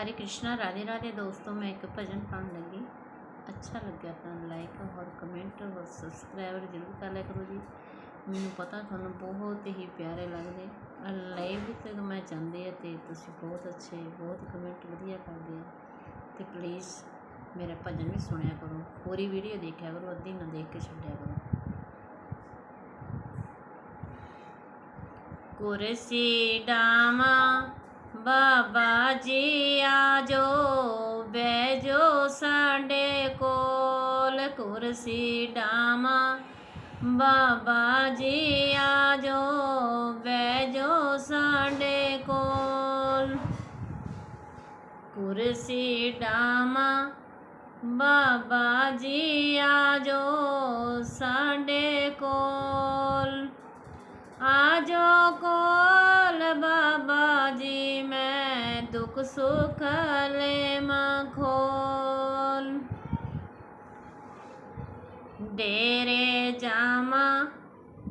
हरे कृष्णा राधे राधे दोस्तों मैं एक भजन पान लगी ਅੱਛਾ ਲੱਗਿਆ ਤਾਂ ਲਾਈਕ ਔਰ ਕਮੈਂਟ ਔਰ ਸਬਸਕ੍ਰਾਈਬ ਜ਼ਰੂਰ ਕਰ ਲਿਆ ਕਰੋ ਜੀ ਮੈਨੂੰ ਪਤਾ ਤੁਹਾਨੂੰ ਬਹੁਤ ਹੀ ਪਿਆਰੇ ਲੱਗਦੇ ਲਾਈਵ ਤੇ ਮੈਂ ਚਾਹੁੰਦੀ ਆ ਤੇ ਤੁਸੀਂ ਬਹੁਤ ਅੱਛੇ ਬਹੁਤ ਕਮੈਂਟ ਵਧੀਆ ਕਰਦੇ ਆ ਤੇ ਪਲੀਜ਼ ਮੇਰਾ ਭਜਨ ਵੀ ਸੁਣਿਆ ਕਰੋ ਪੂਰੀ ਵੀਡੀਓ ਦੇਖਿਆ ਕਰੋ ਅੱਧੀ ਨਾ ਦੇਖ ਕੇ ਛੱਡਿਆ ਕਰੋ ਕੁਰਸੀ ਡਾਮਾ ਬਾਬਾ ਜੀ ਆਜੋ ਬੈਜੋ ਸਾਡੇ ਕੋਲ ਕੁਰਸੀ ਡਾਮਾ ਬਾਬਾ ਜੀ ਆਜੋ ਬੈਜੋ ਸਾਡੇ ਕੋਲ ਕੁਰਸੀ ਡਾਮਾ ਬਾਬਾ ਜੀ ਆਜੋ, ਸਾਡੇ ਕੋਲ ਆਜੋ ਕੋਲ ਮੈਂ ਦੁੱਖ ਸੁੱਖ ਲੈ ਖੋਲ ਡੇਰੇ ਜਾਮਾ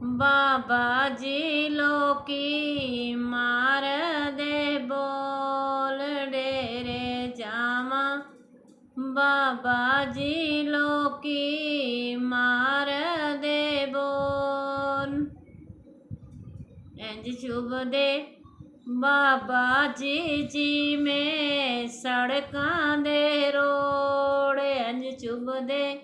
ਬਾਬਾ ਜੀ ਲੋਕੀ ਮਾਰ ਦੇ ਬੋਲ ਡੇਰੇ ਜਾਮਾ ਬਾਬਾ ਜੀ ਲੋਕੀ ਮਾਰ ਦੇ ਬੋਲ ਇੰਜ ਚੁਭਦੇ ਬਾਬਾ ਜੀ ਜੀ ਮੇ ਸੜਕਾਂ ਦੇ ਰੋੜ ਇੰਜ ਚੁਭਦੇ।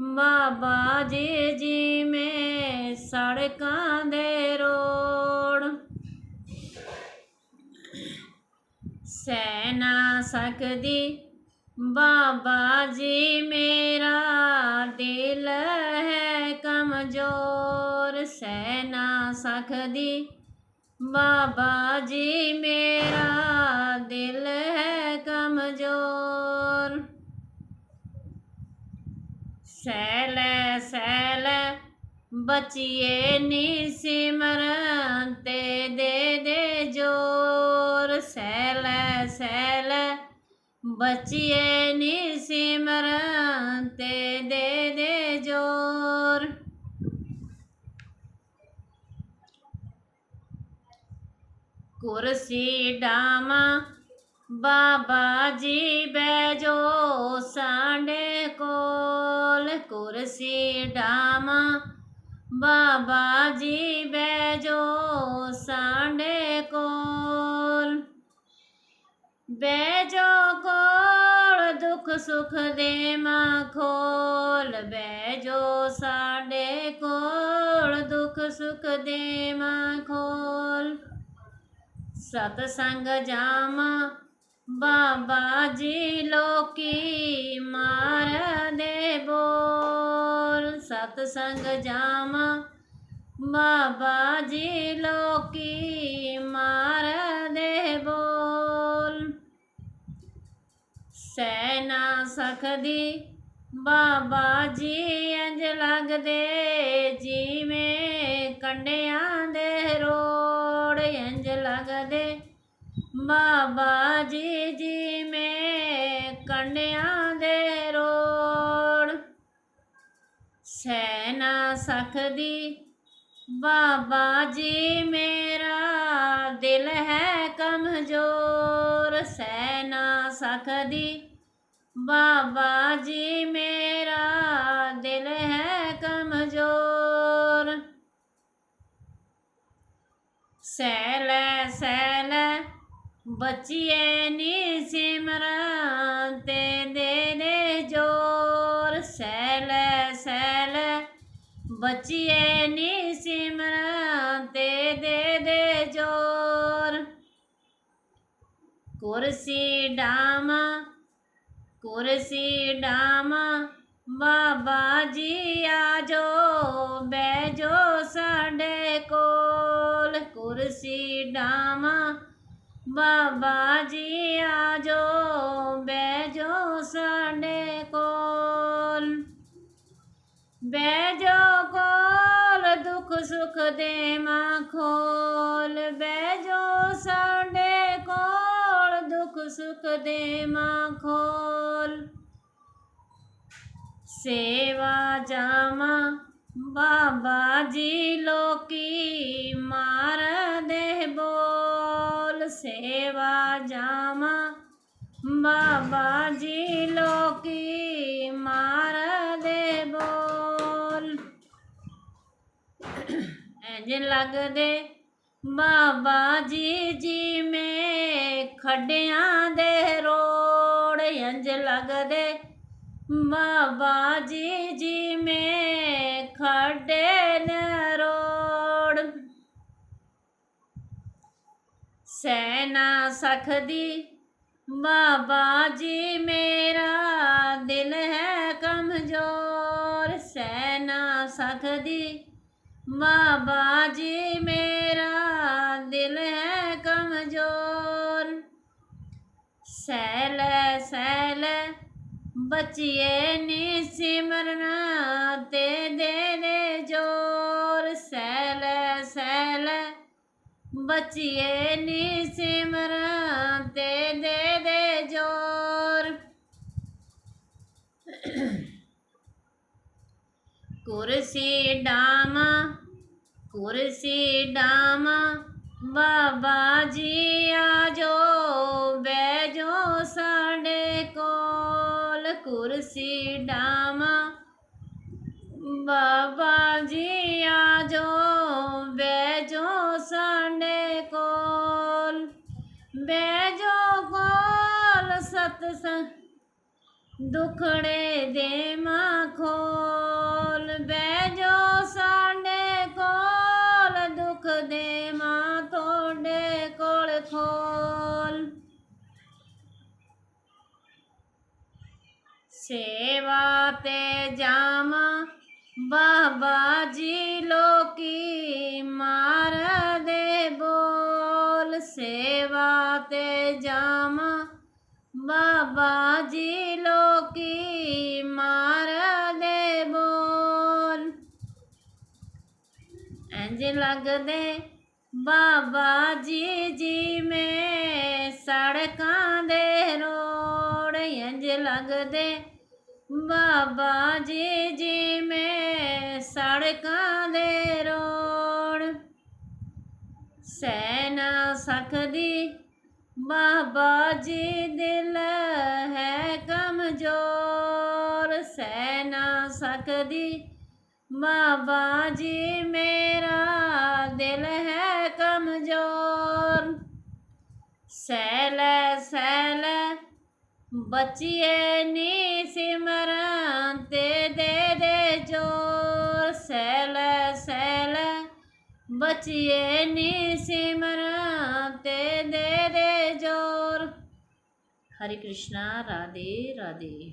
ਬਾਬਾ ਜੀ ਜੀ ਮੇ ਸੜਕਾਂ ਦੇ ਰੋੜ ਸਹਿ ਨਾ ਸਕਦੀ। ਬਾਬਾ ਜੀ ਮੇਰਾ ਦਿਲ ਹੈ ਕਮਜ਼ੋਰ। ਸਹਿ ਨਾ ਸਕਦੀ। ਬਾਬਾ ਜੀ, ਮੇਰਾ ਦਿਲ ਹੈ ਕਮਜ਼ੋਰ। ਸੈਲ ਸੈਲ ਬਚੀਏ ਨੀ ਸਿਮਰਨ ਤੇ ਦੇ ਦੇ ਜੋਰ। ਸੈਲ ਸੈਲ ਬਚੀਏ ਨੀ ਸਿਮਰਨ ਤੇ ਦੇ ਦੇ ਜੋਰ ਕੁਰਸੀ ਡਾਮਾ ਬਾਬਾ ਜੀ ਬੈਜੋ ਸਾਡੇ ਕੋਲ। ਕੁਰਸੀ ਡਾਮਾ ਬਾਬਾ ਜੀ ਬੈਜੋ ਸਾਡੇ ਕੋਲ। ਬੈਜੋ ਕੋਲ, ਦੁੱਖ ਸੁਖ ਦੇ ਮਾਂ ਖੋਲ ਬੈਜੋ ਸਾਡੇ ਕੋਲ, ਦੁੱਖ ਸੁਖ ਦੇ ਮਾਂ ਖੋਲ। ਸਤ ਸੰਗ ਜਾਮ। ਬਾਬਾ ਜੀ ਲੋਕੀ ਮਾਰ ਦੇ ਬੋਲ। ਸਤ ਸੰਗ ਜਾਮ। ਬਾਬਾ ਜੀ ਲੋਕੀ ਮਾਰ ਦੇ ਬੋਲ। ਸੈਨਾ ਸਖਦੀ ਬਾਬਾ ਜੀ ਇੰਜ ਲੱਗਦੇ, ਜਿਵੇਂ ਕੰਡਿਆਂ ਦੇ ਰੋੜ ਇੰਜ ਲੱਗਦੇ। ਬਾਬਾ ਜੀ ਜਿਵੇਂ ਕੰਡਿਆਂ ਦੇ ਰੋੜ। ਸਹਿ ਨਾ ਸਕਦੀ। ਬਾਬਾ ਜੀ ਮੇਰਾ ਦਿਲ ਹੈ ਕਮਜ਼ੋਰ, ਸਹਿ ਨਾ ਸਕਦੀ। ਬਾਬਾ ਜੀ ਮੇਰਾ ਦਿਲ ਹੈ ਕਮਜ਼ੋਰ ਸੈਲ ਸੈਲ ਬਚੀਏ ਨੀ ਸਿਮਰਨ ਤੇ ਦੇ ਦੇ ਜੋਰ ਸੈਲ ਸੈਲ ਬਚੀਏ ਨੀ ਸਿਮਰਨ ਤੇ ਦੇ ਦੇ ਜੋਰ ਕੁਰਸੀ ਡਾਮਾ ਕੁਰਸੀ ਡਾਮਾ ਬਾਬਾ ਜੀ ਆਜੋ ਬੈਜੋ ਸਾਡੇ ਕੋਲ। ਕੁਰਸੀ ਡਾਮਾ ਬਾਬਾ ਜੀ ਆਜੋ ਬੈਜੋ ਸਾਡੇ ਕੋਲ। ਬੈਜੋ ਕੋਲ, ਦੁੱਖ ਸੁਖ ਦੇ ਮਾਂ ਖੋਲ। ਬੈਜੋ ਸਾਡੇ ਕੋਲ, ਦੁੱਖ ਸੁਖ ਦੇ ਮਾਂ ਖੋਲ। ਸੇਵਾ ਜਾਮਾ ਬਾਬਾ ਜੀ ਲੋਕੀ ਮਾਰ ਦੇ ਬੋਲ, ਸੇਵਾ ਜਾਮਾ ਬਾਬਾ ਜੀ ਲੋਕੀ ਮਾਰ ਦੇ ਬੋਲ। ਇੰਜ ਲੱਗਦੇ, ਬਾਬਾ ਜੀ ਜੀ ਮੇ ਖੱਡਿਆਂ ਦੇ ਰੋੜ ਇੰਜ ਲੱਗਦੇ ਬਾਬਾ ਜੀ ਜੀ ਮੇ ਖੱਡੇ ਨੇ ਰੋੜ। ਸਖਦੀ ਨਾ ਸਕਦੀ ਬਾਬਾ ਜੀ ਮੇਰਾ ਦਿਲ ਹੈ ਕਮਜ਼ੋਰ। ਸਹਿ ਸਖਦੀ ਸਕਦੀ ਬਾਬਾ ਜੀ ਮੇਰਾ ਦਿਲ ਹੈ ਕਮਜ਼ੋਰ। ਸਹਿ ਲੈ, ਸਹਿ ਬਚੀਏ ਨੀ ਸਿਮਰਨ ਤੇ ਦੇ ਦੇ ਜੋਰ ਸਹਿ ਲੈ ਬਚੀਏ ਨੀ ਸਿਮਰਨ ਤੇ ਦੇ ਦੇ ਜੋਰ। ਕੁਰਸੀ ਡਾਮਾ ਕੁਰਸੀ ਡਾਮਾ ਬਾਬਾ ਜੀ ਆਜੋ ਬੈਜੋ ਸਾਡੇ ਕੋਲ ਕੁਰਸੀ ਡਾਮਾ। ਬਾਬਾ ਜੀ ਆਜੋ ਬੈਜੋ ਸਾਡੇ ਕੋਲ। ਬੈਜੋ ਕੋਲ ਸਤਸੰਗ ਦੁਖੜੇ ਦੇ ਸੇਵਾ ਤੇ ਜਾਵਾਂ। ਬਾਬਾ ਜੀ ਲੋਕੀ ਮਾਰ ਦੇ ਬੋਲ, ਸੇਵਾ ਤੇ ਜਾਵਾਂ। ਬਾਬਾ ਜੀ ਲੋਕੀ ਮਾਰ ਦੇ ਬੋਲ। ਇੰਜ ਲੱਗਦੇ ਬਾਬਾ ਜੀ ਜੀ ਮੈਂ ਸੜਕਾਂ ਦੇ ਰੋੜ ਇੰਜ ਲੱਗਦੇ ਬਾਬਾ ਜੀ ਜੀ ਮੇ ਸੜਕਾਂ ਦੇ ਰੋੜ ਸਹਿ ਨਾ ਸਕਦੀ ਬਾਬਾ ਜੀ, ਦਿਲ ਹੈ ਕਮਜ਼ੋਰ। ਸਹਿ ਨਾ ਸਕਦੀ ਬਾਬਾ ਜੀ, ਮੇਰਾ ਦਿਲ ਹੈ ਕਮਜ਼ੋਰ। ਸਹਿ ਲੈ ਸਹਿ ਲੈ ਬਚੀਏ ਨੀ ਸਿਮਰਨ ਤੇ ਦੇ ਦੇ ਜੋਰ ਸਹਿ ਸੈਲ ਸਹਿ ਲੈ ਬਚੀਏ ਨੀ ਸਿਮਰਨ ਤੇ ਦੇ ਦੇ ਜੋਰ। ਹਰੇ ਕ੍ਰਿਸ਼ਨਾ, ਰਾਧੇ ਰਾਧੇ।